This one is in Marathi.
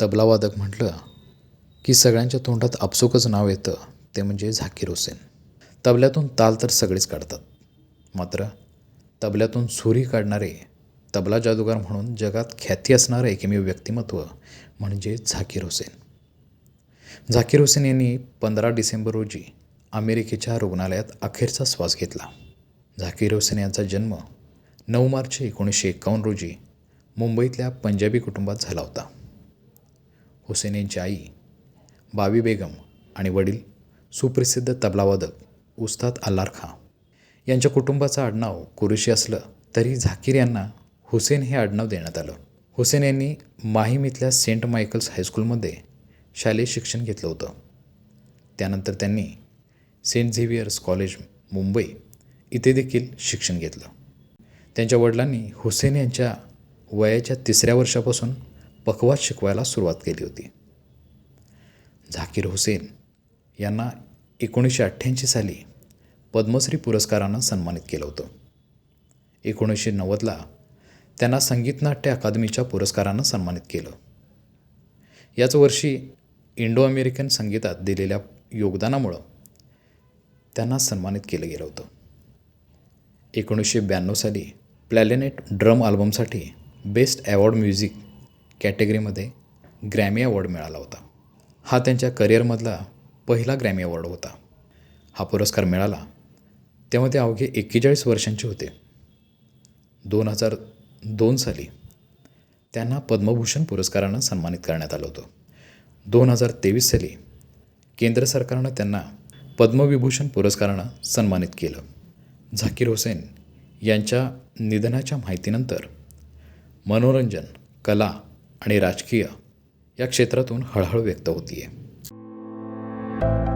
तबलावादक म्हटलं की सगळ्यांच्या तोंडात आपसुकच नाव येतं ते म्हणजे झाकीर हुसेन. तबल्यातून ताल तर सगळेच काढतात. मात्र तबल्यातून सुरी काढणारे तबला जादूगार म्हणून जगात ख्याती असणारं एकमेव व्यक्तिमत्व म्हणजे झाकीर हुसेन. झाकीर हुसेन यांनी पंधरा डिसेंबर रोजी अमेरिकेच्या रुग्णालयात अखेरचा श्वास घेतला. झाकीर हुसेन यांचा जन्म नऊ मार्च एकोणीसशे एकावन्न रोजी मुंबईतल्या पंजाबी कुटुंबात झाला होता. हुसेन यांची आई बावी बेगम आणि वडील सुप्रसिद्ध तबलावादक उस्ताद अल्लार खां यांच्या कुटुंबाचं आडनाव कुरेशी असलं तरी झाकीर यांना हुसेन हे आडनाव देण्यात आलं. हुसेन यांनी माहीम इथल्या सेंट मायकल्स हायस्कूलमध्ये शालेय शिक्षण घेतलं होतं. त्यानंतर त्यांनी सेंट झेवियर्स कॉलेज मुंबई इथे देखील शिक्षण घेतलं. त्यांच्या वडिलांनी हुसेन यांच्या वयाच्या तिसऱ्या वर्षापासून पखवाज शिकवायला सुरुवात केली होती. झाकीर हुसेन यांना एकोणीसशे अठ्ठ्याऐंशी साली पद्मश्री पुरस्कारानं सन्मानित केलं होतं. एकोणीसशे नव्वदला त्यांना संगीत नाट्य अकादमीच्या पुरस्कारानं सन्मानित केलं. याच वर्षी इंडो अमेरिकन संगीतात दिलेल्या योगदानामुळं त्यांना सन्मानित केलं गेलं होतं. एकोणीसशे ब्याण्णव साली प्लॅलेनेट ड्रम आल्बमसाठी बेस्ट अवॉर्ड म्युझिक कॅटेगरीमध्ये ग्रॅमी अवॉर्ड मिळाला होता. हा त्यांच्या करिअरमधला पहिला ग्रॅमी अवॉर्ड होता. हा पुरस्कार मिळाला. तेव्हा ते अवघे एक्केचाळीस वर्षांचे होते. दोन हजार दोन साली त्यांना पद्मभूषण पुरस्कारानं सन्मानित करण्यात आलं होतं. दोन हजार तेवीस साली केंद्र सरकारनं त्यांना पद्मविभूषण पुरस्कारानं सन्मानित केलं. झाकीर हुसेन यांच्या निधनाच्या माहितीनंतर मनोरंजन कला आणि राजकीय या क्षेत्रातून हळहळ व्यक्त होती आहे you